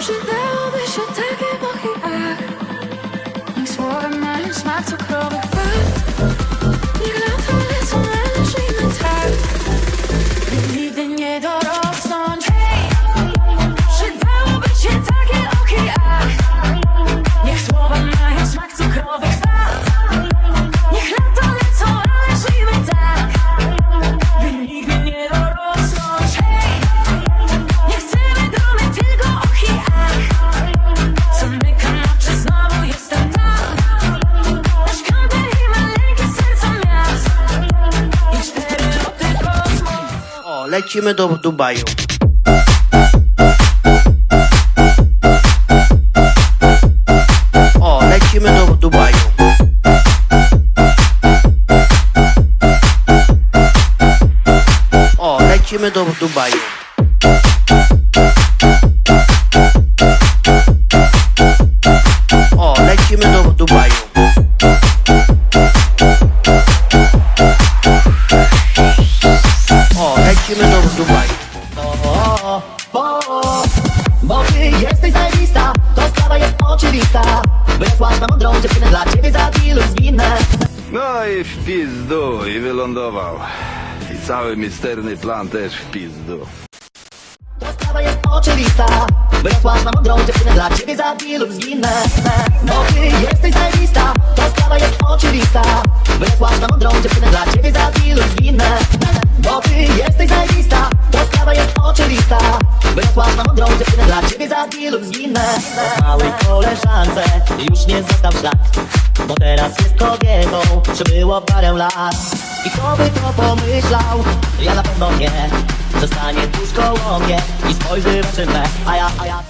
Że dałoby się back? moje ach Nim słowem moim to cukrowy lecimy do Dubaju. O, lecimy do Dubaju. O, lecimy do Dubaju. O, lecimy do Dubaju. Bo ty jesteś zajebista To sprawa jest oczywista Wysłać na mądrą dziewczynę dla ciebie za ilu zginę No i w pizdu i wylądował. I cały misterny plan też w pizdu. To sprawa jest oczywista Wysłać na mądrą dziewczynę dla ciebie za ilu zginę Bo ty jesteś zajebista dla ciebie za ilu zginę. Małej koleżance już nie został ślad. Bo teraz jest kobietą Przybyło parę lat? I kto by to pomyślał? Ja na pewno nie. Zostanie tuż koło mnie I spojrzy w oczy me. A ja, a ja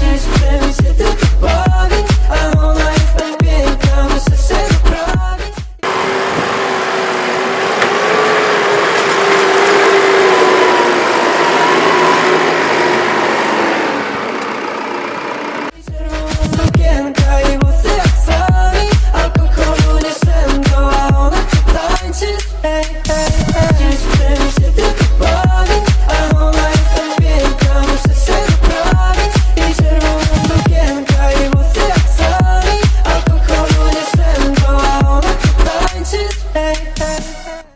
Dziś się tylko A ona